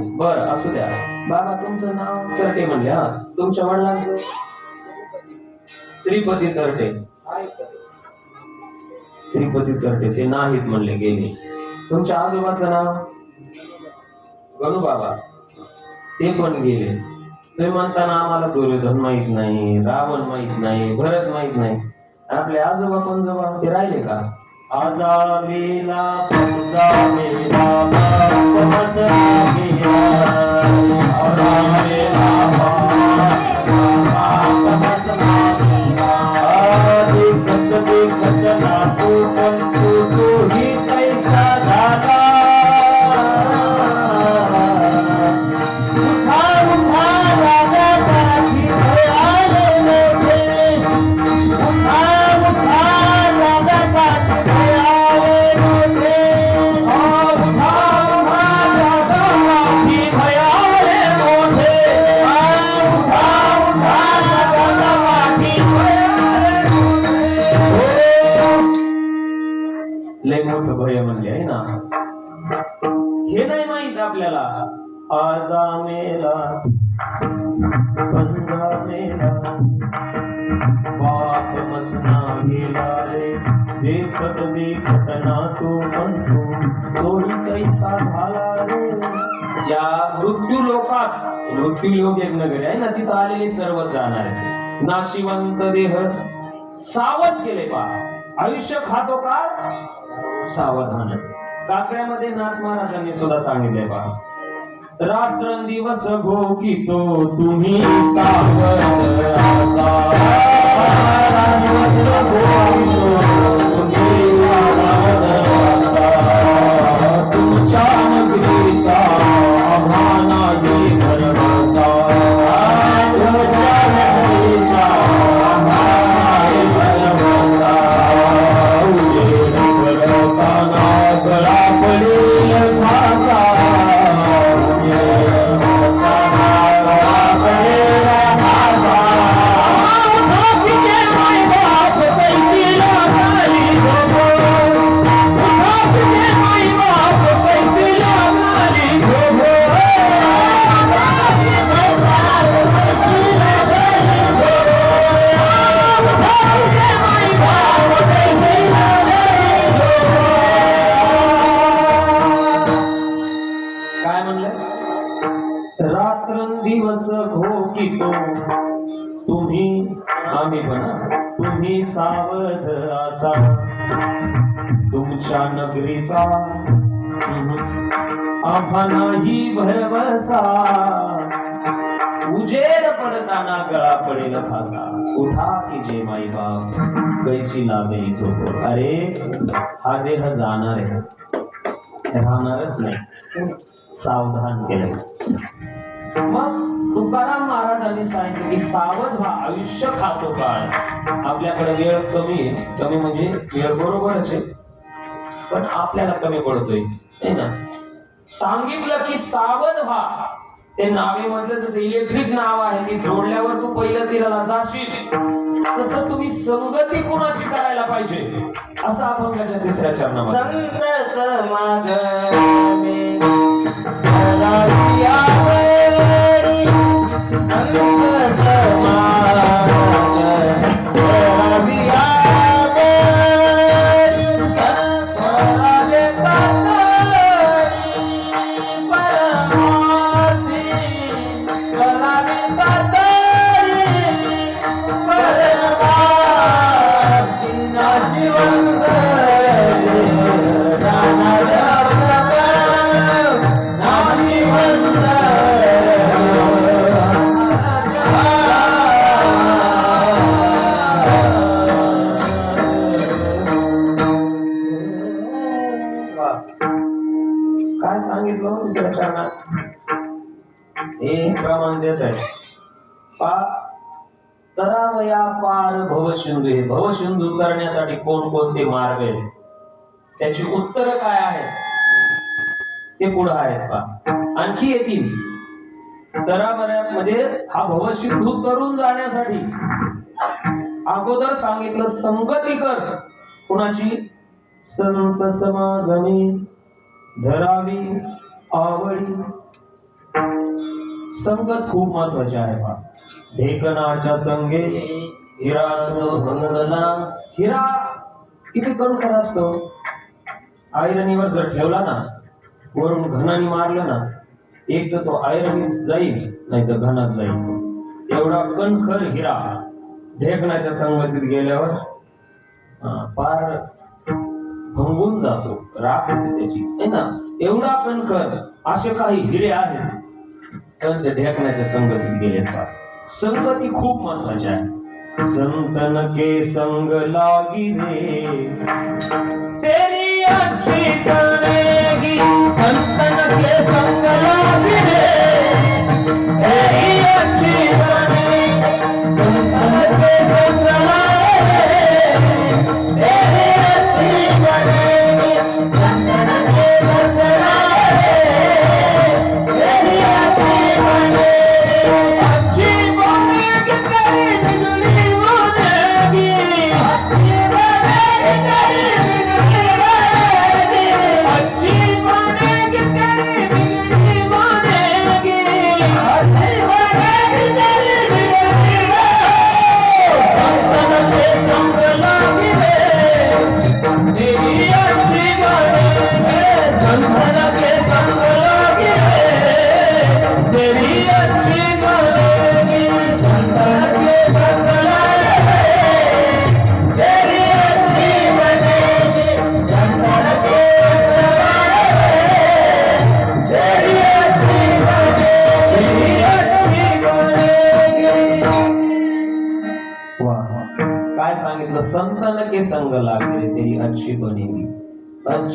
बर असू द्या. बाबा तुमचं नाव तरटे म्हणले हा? तुमच्या वडिलांचं? श्रीपती तरटे. श्रीपती तरटे ते नाहीत म्हणले गेले. तुमच्या आजोबाचं नाव? गणू बाबा. ते पण गेले. तुम्ही म्हणताना आम्हाला दुर्योधन माहीत नाही रावण माहीत नाही भरत माहीत नाही. आपले आजोबा पण जवळ ते राहिले का? आजा मेला पौजा मेला बाप गेला आजा मेला म्हणतो तोही कैसा झाला रे. या मृत्यू लोकात मृत्यू लोक एक नगर आहे ना तिथं आलेले सर्व जाणार आहे नाशिवंत देह सावध केले पा आयुष्य खातो का? सावधान. काकड्यामध्ये नाथ महाराजांनी सुद्धा सांगितले पा रात्रंदिवस भोगितो तुम्ही सावध. असा. रात्रंदिवस भोगितो आम्हा नाही भरवसा उजेड पडताना गळा पडेल फासा. उठा की जे माई बाप कैशी लागली झोप. अरे हा देह जाणार आहे. राहणारच नाही. सावधान केलंय मग तुकाराम महाराजांनी सांगितलं की सावध हा आयुष्य खातो काळ. आपल्याकडे वेळ कमी आहे. कमी म्हणजे वेळ बरोबरच आहे. पण आपल्याला कमी पडतोय. है ना? सांगितलं की सावध व्हा. ते नावेमधलं जसं इलेक्ट्रिक नाव आहे ती जोडल्यावर तू पहिल्या तीराला जाशील. तसं तुम्ही संगती कुणाची करायला पाहिजे? असं अभंगाच्या तिसऱ्या चरणामध्ये. संत समागमे कोणकोणते मार्ग आहेत? त्याची उत्तर काय आहेत ते पुढे आहेत का आणखी येतील दराबऱ्यामध्येच हा भवसिंधू करून जाण्यासाठी अगोदर सांगितलं संगती कर. कुणाची? संत समागमी धरावी आवडी. संगत खूप महत्वाची आहे बा ढेकणाच्या संगे हिरा हिरा किती करू खरा असतो. आयरनीवर जर ठेवला ना वरून घनाने मारलं ना एक तर तो आयरनीत जाईल नाही तर घनात जाईल. एवढा कणखर हिरा ढेकणाच्या संगतीत गेल्यावर हा, पार भंगून जातो राख होते त्याची है ना? एवढा कणखर असे काही हिरे आहेत पण ते ढेकणाच्या संगतीत गेले पा संगती खूप महत्वाची आहे. संतन के संग लागी रे। तेरी अच्छी तरह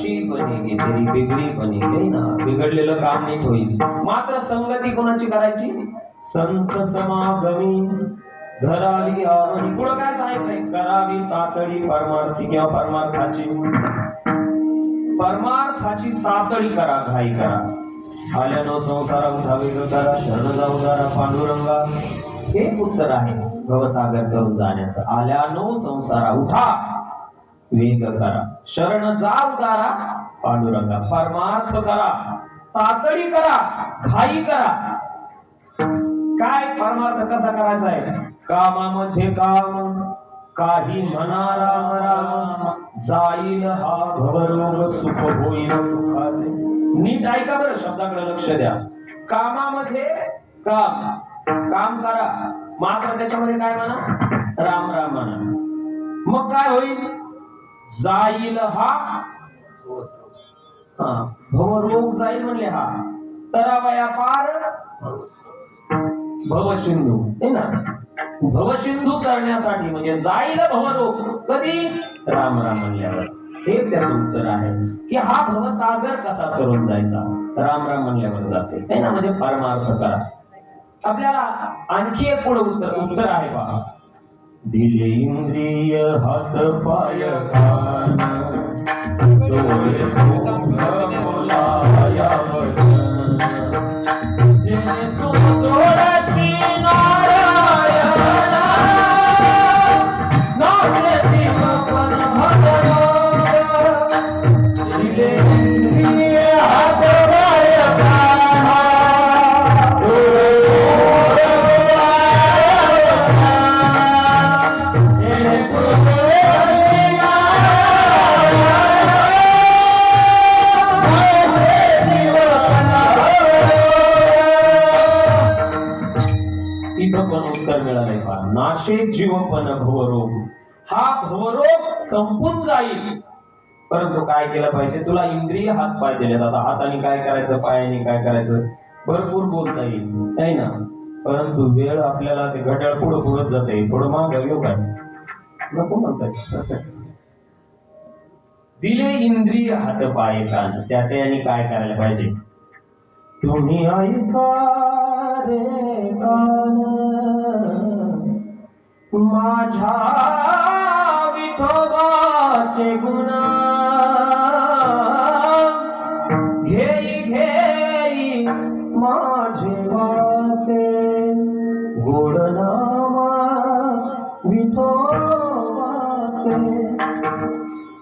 अच्छी बनेगी तेरी बिगडी बनेगी ना. बिघडलेलं काम नीट होईल मात्र संगती कोणाची करायची? संत समागमी. धरावी आवडी पुढं काय सांगितलंय करावी तातडी परमार्थी किंवा परमार्थाची. परमार्थाची तातडी करा घाई करा. आल्यानो संसारा उठावे करा शरण जाऊ दारा पांडुरंगा. हे उत्तर आहे भवसागर करून जाण्याचं. आल्यानो संसारा उठा. वेग करा शरण जा उदारा पांडुरंगा. परमार्थ करा तातडी करा घाई करा. काय परमार्थ कसा करायचा आहे? कामामध्ये काम काही म्हणा राम राम जाईल हा भवरोग सुख होईल दुःखाचे. नीट ऐका बरं शब्दाकडे लक्ष द्या. कामामध्ये काम. काम करा. मात्र त्याच्यामध्ये काय म्हणा? राम राम म्हणा. मग काय होईल? जाईल हा. हा भवरोग जाईल म्हणले हा. तरावया पार. भवसिंधू है ना? भवसिंधू करण्यासाठी म्हणजे जाईल भवरोग. कधी? राम राम म्हणल्यावर. हे त्याचं उत्तर आहे की हा भवसागर कसा करून जायचा? राम राम म्हणल्यावर जाते. है ना? म्हणजे परमार्थ करा. आपल्याला आणखी एक पुढे उत्तर उत्तर आहे पहा दिले इंद्रिय हात पाय कान डोळे बोलाया तिथं पण उत्तर मिळालंय पहा नाशे जीवपण भवरोग. हा भवरोग संपून जाईल. परंतु काय केलं पाहिजे? तुला इंद्रिय हात पाय दिले आता हाताने काय करायचं पायाने काय करायचं? भरपूर बोलता येईल. आहे ना? परंतु वेळ आपल्याला ते घड्याळ पुढं पुढत जाते. थोडं माग घेऊ काय नको म्हणतात. दिले इंद्रिय हात पाय कान त्या त्याने काय करायला पाहिजे? तुम्ही ऐका रे कान माझ्या विठोबाचे गुण घेई घेई माझे वाचे गोड नामा विठोबाचे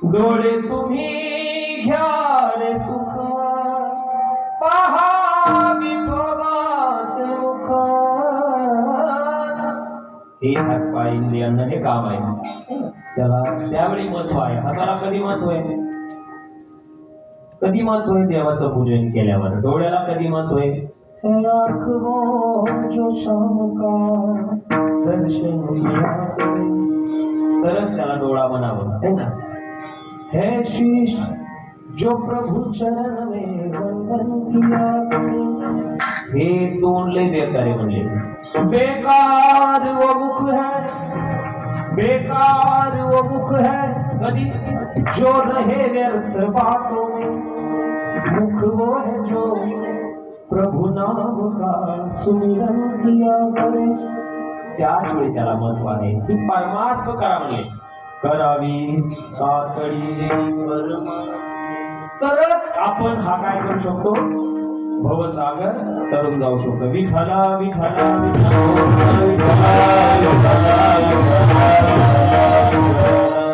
डोळे तुम्ही घ्या हे हातपाय इंद्रियांना हे काम आहे. त्याला त्यावेळी महत्त्व आहे. हाताला कधी महत्त्व आहे? कधी महत्त्व आहे देवाचं पूजन केल्यावर? डोळ्याला कधी महत्त्व आहे. तरच त्याला डोळा म्हणावं. है ना? है शीश जो प्रभु चरण में वंदन किया करे. हे तोंडले बेकारे म्हणले बेकार व मुख है. बेकार व मुख है. कधी? जो रहे व्यर्थ बातों में मुख वो है जो प्रभु नाम का सुमिरन किया करे। त्याच वेळी त्याला महत्त्व आहे. की परमार्थ करा म्हणले करावी तातडी परमार्थ. तरच आपण हा काय करू शकतो? भवसागर तरुण जाऊ शकतो. विठला विठला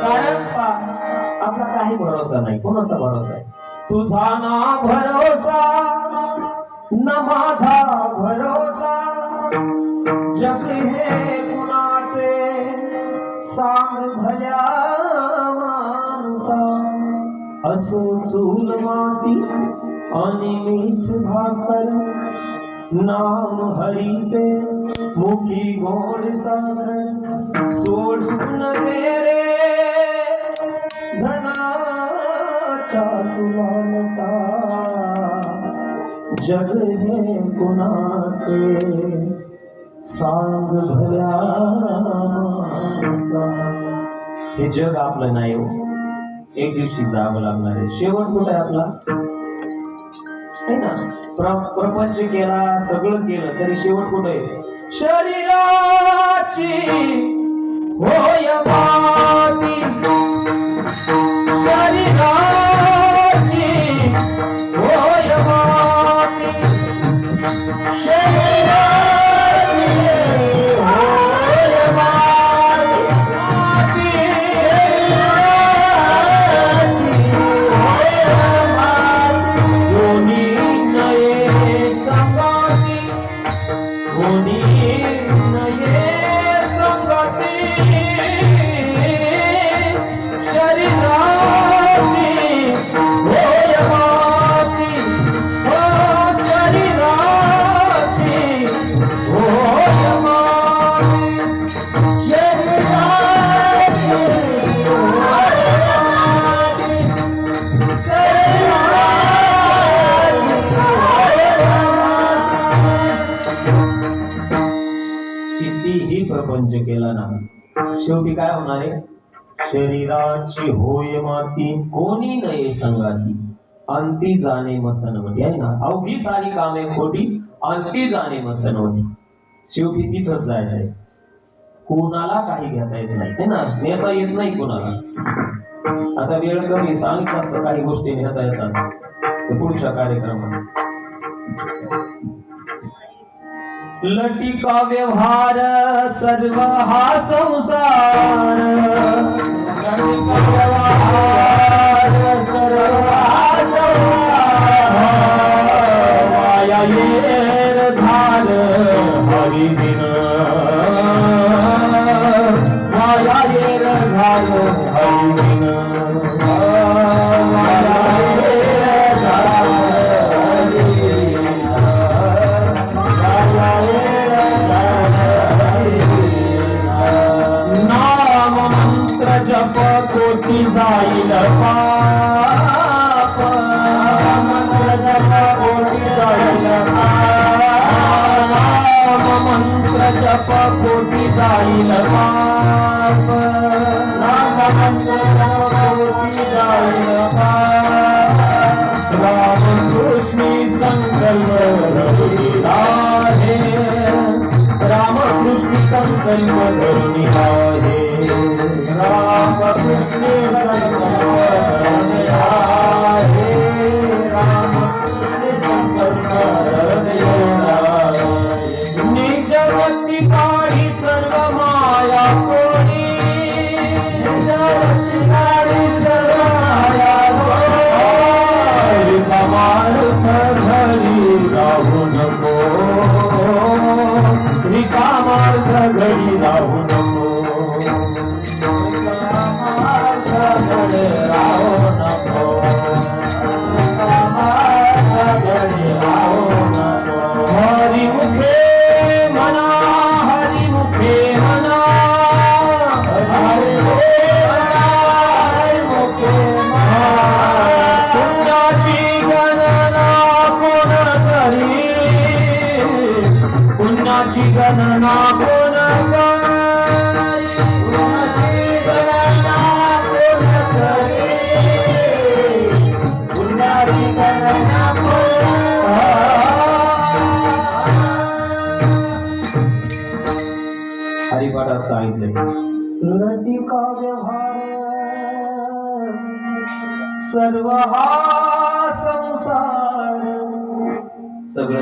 कारण आपला काही भरोसा नाही. कोणाचा भरोसा आहे? तुझा ना भरोसा ना माझा भरोसा. जग हे कुणाचे? सांग भल्या माणसा. असो चूल माती आणि मीठ भाकर नाम हरीचे मुखी गोड साखर सोडून दे रे धनाच्या तुलासा जग हे कुणाचे? सांग भल्या हे जग आपलं नाही हो. एक दिवशी जावं लागणार आहे. शेवट कुठे आपला? है ना? प्र- प्रपंच केला सगळं केलं तरी शेवट कुठे? आहे शरीराची होय माती. कोणी नये संगाती अंती जाणे मसनवटी आहे ना? अवघी सारी कामे खोटी अंती जाणे मसनवटी शेवटी तिथंच जायचंय. कोणाला काही घेता येत नाही है ना? नेता येत नाही कोणाला. आता वेळ कमी सांगितलं असतं काही गोष्टी नेता येतात. पुढच्या कार्यक्रमात. लटिका व्यवहार सर्व हा संसार. लटिका व्यवहार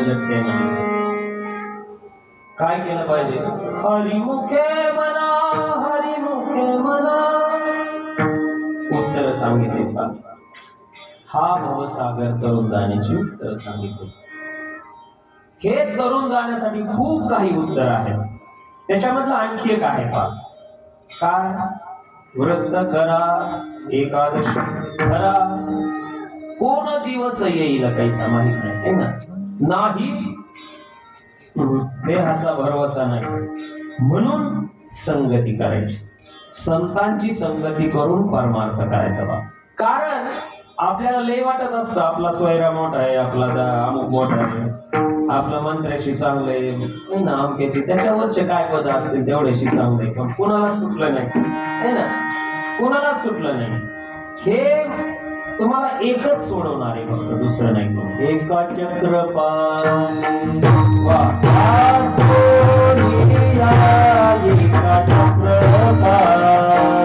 लटके नाही काय केलं पाहिजे? हरिमुखे मना हरिमुखे मना. उत्तर सांगितले का? हा भवसागर तरुण जाण्याची उत्तर सांगितली. हे तरुण जाण्यासाठी खूप काही उत्तर आहेत त्याच्यामधलं आणखी एक आहे पा काय? व्रत करा एकादश करा. कोण दिवस येईल काही माहीत नाही ना? नाही. देहाचा भरवसा नाही. म्हणून संगती करायची. संतांची संगती करून परमार्थ करायचा बा. कारण आपल्याला लय वाटत असतं आपला सोयरा मोठा आहे आपला अमुक मोठा आहे. आपलं मंत्र्याशी चांगलं आहे. ना अमक्याची त्याच्यावरचे काय पद असतील तेवढ्याशी चांगलं आहे. पण कुणाला सुटलं नाही. है ना कुणाला सुटलं नाही. हे तुम्हाला एकच सोडवणार आहे फक्त दुसरं नाही. एका चक्रपाणी वा. एका चक्रपाणी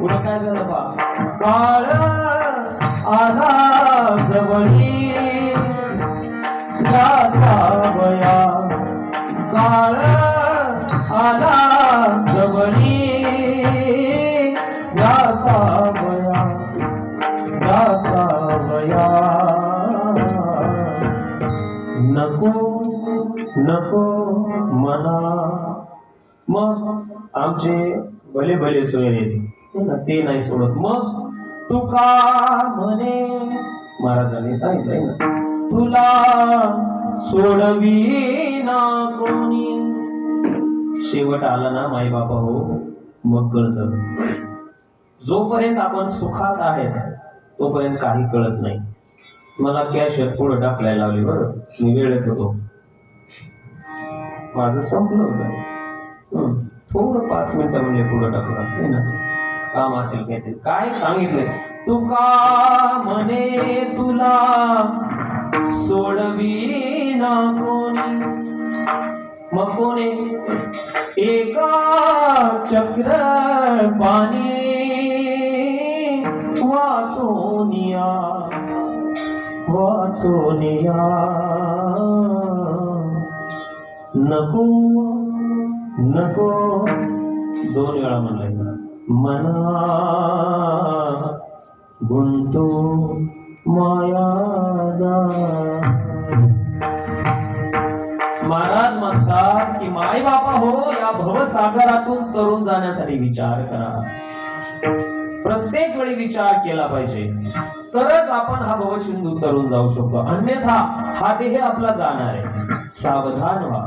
पुढे काय झालं बा? काळ आला जवळी. सावया काळ आला जवळी. या सावया या सावया नको नको. आमचे भले भले सोयरे हे ना ते नाही सोडत. मग तुका म्हणे महाराजांनी सांगितलंय ना तुला सोडवी ना कोणी. शेवट आला ना माई बाबा हो मग कळत. जोपर्यंत आपण सुखात आहेत तोपर्यंत काही कळत नाही. मला कॅश पुढे टाकलाय लावली बरं मी वेळेत होतो. माझं संपलं होतं. थोडं पाच मिनिटं म्हणजे पुढं टाकलं लागते ना? काम असेल काहीतरी काय सांगितलंय? तुका म्हणे तुला सोडवी ना कोणी. मग कोणी? एका चक्र पाणी वाचोनिया वाचोनिया नको नको. दोन वेळा म्हणलाय मना गुंतो माया जा. महाराज म्हणतात की माय बापा हो या भवसागरातून तरुण जाण्यासाठी विचार करा. प्रत्येक वेळी विचार केला पाहिजे. तरच आपण हा भवसिंधू तरुण जाऊ शकतो. अन्यथा हा देह आपला जाणार आहे. सावधान व्हा.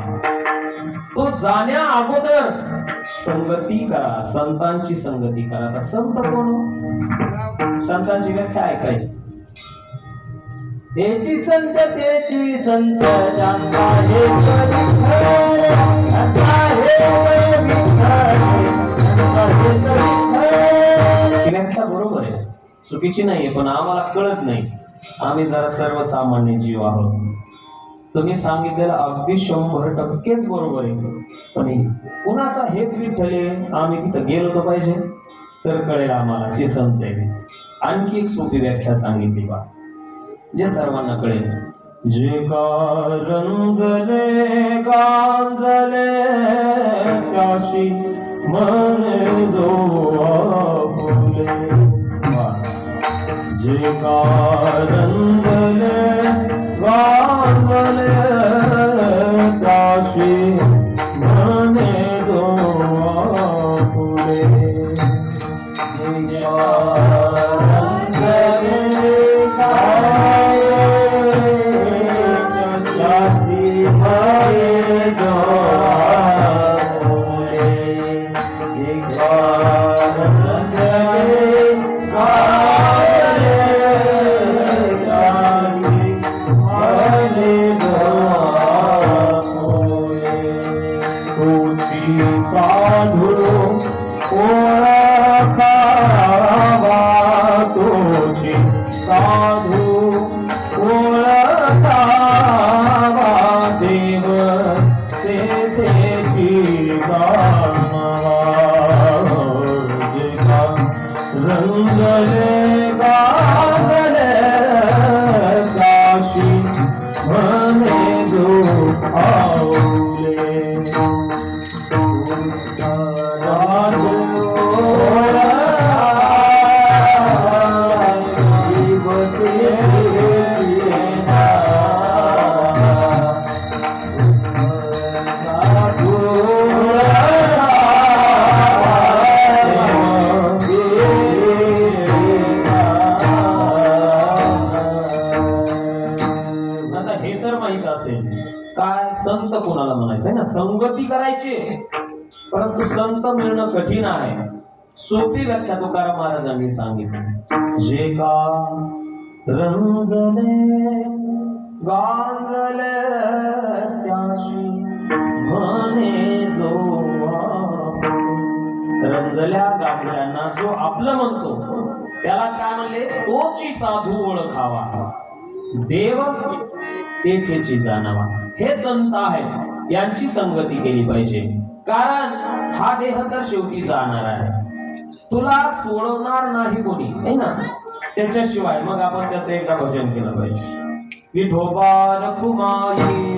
तो जाण्या अगोदर संगती करा संतांची संगती करा. आता संत कोण हो? संतांची व्याख्या ऐकायची. तेची संत तेची संत. ही व्याख्या बरोबर आहे. चुकीची नाहीये पण आम्हाला कळत नाही. आम्ही जरा सर्वसामान्य जीव आहोत. तुम्ही सांगितलेलं अगदी शंभर टक्केच बरोबर आहे. पण कुणाचा हेत विठ्ठले? आम्ही तिथं गेलो तर पाहिजे. तर कळेल आम्हाला ते संत आहे. आणखी एक सोपी व्याख्या सांगितली बा. जे सर्वांना कळेल. जे रंगले गांजले काशी मन जो आपुले. जे कारंगले i'll see Kashi. संत मिळणं कठीण आहे. सोपी व्याख्या तुकाराम महाराजांनी सांगितली. जे का रंजले गांजले त्याशी म्हणे जो रंजल्या गांजल्यांना जो आपलं म्हणतो त्यालाच काय म्हणले? तोची साधू ओळखावा. देव तेथेची जाणावा. हे संत आहे यांची संगती केली पाहिजे. कारण हा देह तर शेवटी जाणार आहे. तुला सोडवणार नाही कोणी आहे ना? त्याच्याशिवाय मग आपण त्याचं एकदा भजन केलं पाहिजे. विठोबा रखुमाई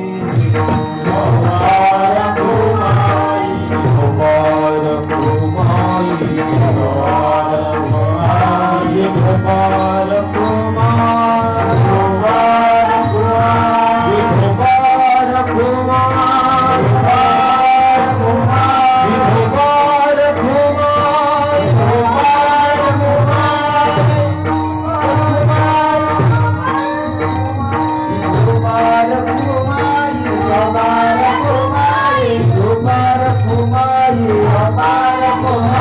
어.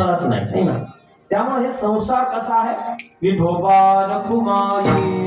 होणारच नाही. त्यामुळे हे संसार कसा आहे? विठोबा कुमारी.